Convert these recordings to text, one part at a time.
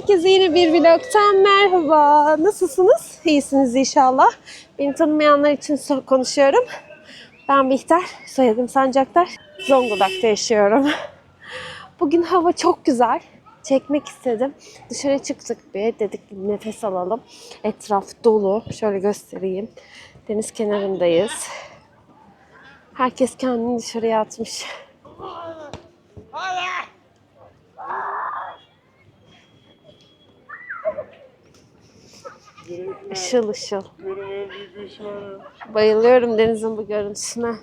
Herkese yeni bir vlogtan merhaba. Nasılsınız? İyisiniz inşallah. Beni tanımayanlar için konuşuyorum. Ben Bihter, soyadım Sancaktar. Zonguldak'ta yaşıyorum. Bugün hava çok güzel. Çekmek istedim. Dışarı çıktık bir. Dedik bir nefes alalım. Etraf dolu. Şöyle göstereyim. Deniz kenarındayız. Herkes kendini dışarıya atmış. Işıl ışıl. Bayılıyorum denizin bu görüntüsüne.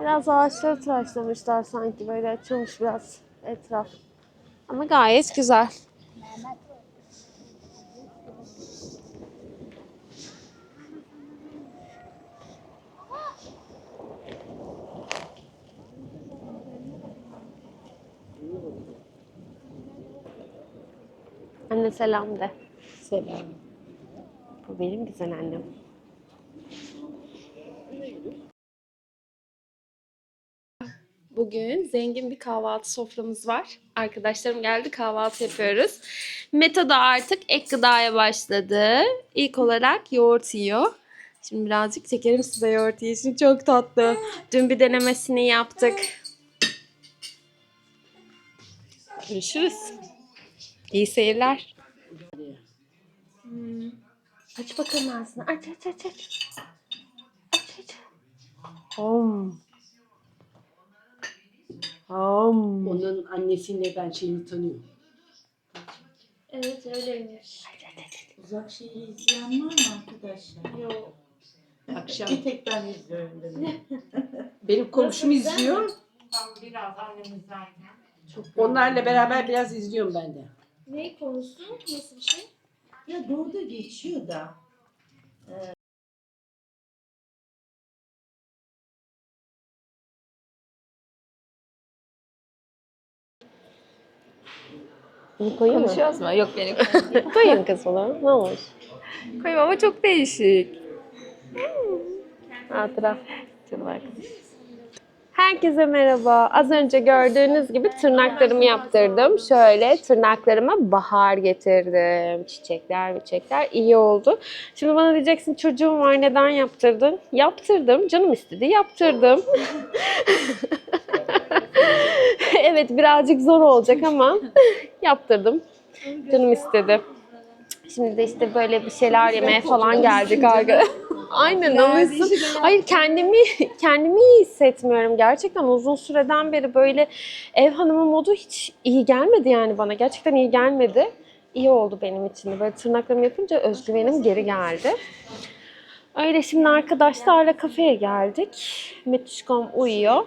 Biraz ağaçları tıraşlamışlar sanki böyle açılmış biraz etraf. Ama gayet güzel. Anne selam de. Selam. Bu benim güzel annem. Bugün zengin bir kahvaltı soframız var. Arkadaşlarım geldi kahvaltı yapıyoruz. Meta da artık ek gıdaya başladı. İlk olarak yoğurt yiyor. Şimdi birazcık çekerim size yoğurt yiyişini. Çok tatlı. Dün bir denemesini yaptık. Görüşürüz. İyi seyirler. Hmm. Aç bakalım ağzını. Aç aç aç aç. Aç aç. Om. Om. Onun annesini ben şeyini tanıyorum. Evet öyleymiş. Uzak şeyi izleyen var mı arkadaşlar? Yok. Akşam Bir tek ben izliyorum dedi. benim komşum izliyor. Biraz annemizden. Çok Onlarla beraber biraz izliyorum ben de. Ne konusu? Nasıl bir şey? Ya doğuda geçiyor da. Bunu koyayım mı? Konuşuyoruz mu? Yok benim. Koyayım kız bunu. Ne olur. Koyayım ama çok değişik. Hatıra. Canım arkadaş. Herkese merhaba. Az önce gördüğünüz gibi tırnaklarımı yaptırdım. Şöyle tırnaklarıma bahar getirdim. Çiçekler çiçekler iyi oldu. Şimdi bana diyeceksin çocuğum var neden yaptırdın? Yaptırdım. Canım istedi yaptırdım. evet birazcık zor olacak ama yaptırdım. Canım istedi. Şimdi de işte böyle bir şeyler yemeye falan geldik arkadaşlar. Aynen alışsın. Hayır kendimi kendimi iyi hissetmiyorum. Gerçekten uzun süreden beri böyle ev hanımı modu hiç iyi gelmedi yani bana. Gerçekten iyi gelmedi. İyi oldu benim için de. Böyle tırnaklarımı yapınca özgüvenim geri geldi. Öyle şimdi arkadaşlarla kafeye geldik. Metişkom uyuyor.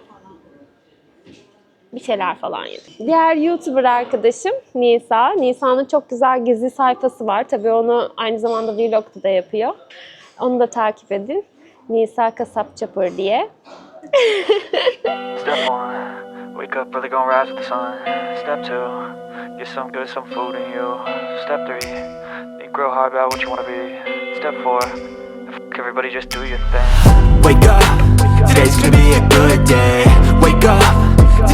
Bir şeyler falan yedik. Diğer YouTuber arkadaşım Nisa. Nisa'nın çok güzel gizli sayfası var. Tabii onu aynı zamanda vlogda da yapıyor. Onu da takip edin. Nisa Kasap Çapır diye. Step one, wake up early, gonna rise with the sun. Step two, get some good, some food in you. Step three, think real hard about what you wanna be. Step four, fuck everybody, just do your thing. Wake up, today's gonna be a good day. Wake up,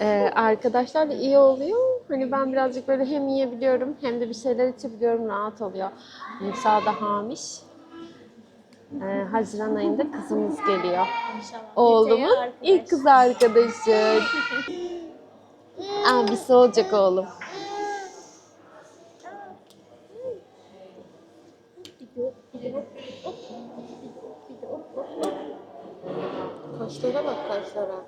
e, arkadaşlarla iyi oluyor. Hani ben birazcık böyle hem yiyebiliyorum hem de bir şeyler içebiliyorum. Rahat oluyor. Nisa da hamiş. E, Haziran ayında kızımız geliyor. İnşallah. Oğlumun arkadaş. ilk kız arkadaşı. Abisi olacak oğlum. Kaşlara bak kaşlara.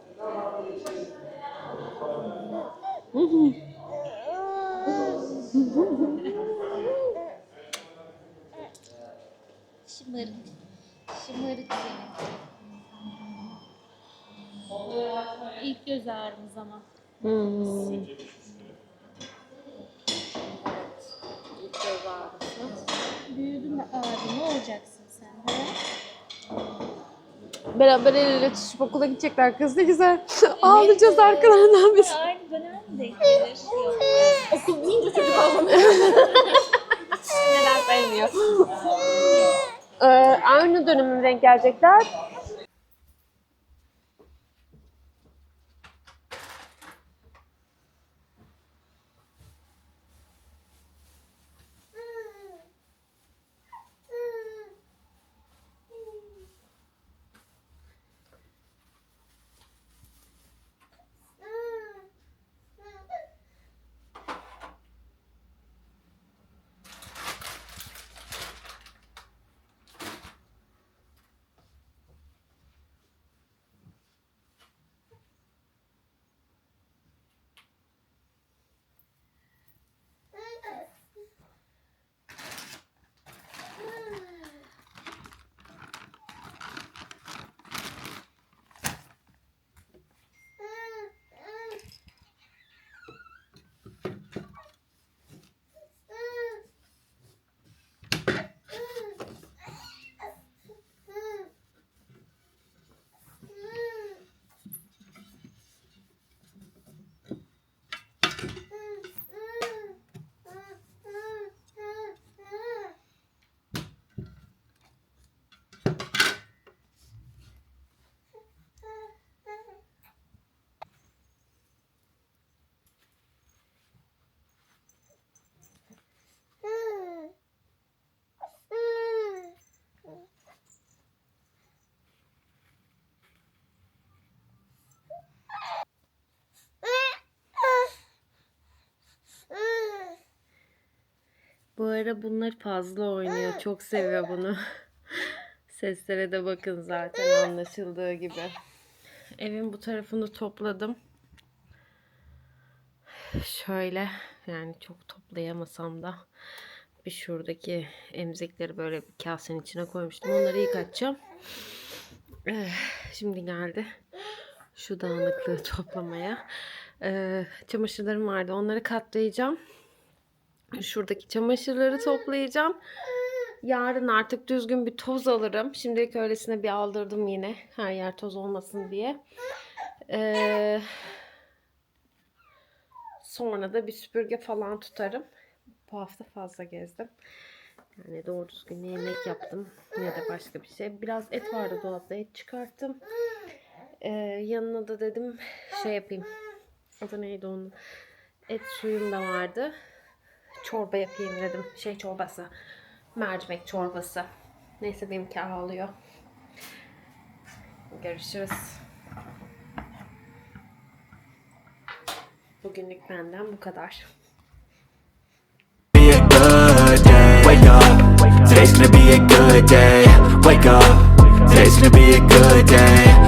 Şımarık. Şımarık seni. İlk göz ağrımız ama. Hmm. İlk göz ağrısı. Büyüdün de ağrı ne olacaksın sen? He? Beraber el ele tutuşup okula gidecekler kız ne güzel. Ağlayacağız arkalarından biz. Aynı dönem gelir. Yok. Okul deyince çocuk ağlamıyor. Sevmiyor? ee, aynı döneme denk gelecekler. Bu ara bunlar fazla oynuyor. Çok seviyor bunu. Seslere de bakın zaten anlaşıldığı gibi. Evin bu tarafını topladım. Şöyle yani çok toplayamasam da bir şuradaki emzikleri böyle bir kasenin içine koymuştum. Onları yıkatacağım. Eh, Şimdi geldi şu dağınıklığı toplamaya. Eh, Çamaşırlarım vardı. Onları katlayacağım. Şuradaki çamaşırları toplayacağım. Yarın artık düzgün bir toz alırım. Şimdilik öylesine bir aldırdım yine. Her yer toz olmasın diye. Ee, sonra da bir süpürge falan tutarım. Bu hafta fazla gezdim. Yani doğru düzgün ne yemek yaptım ya da başka bir şey. Biraz et vardı dolapta et çıkarttım. Ee, yanına da dedim şey yapayım. Adı neydi onun? Et suyum da vardı çorba yapayım dedim. Şey çorbası. Mercimek çorbası. Neyse benimki ağlıyor. Görüşürüz. Bugünlük benden bu kadar. today's gonna be a good day. Wake up, today's gonna be a good day.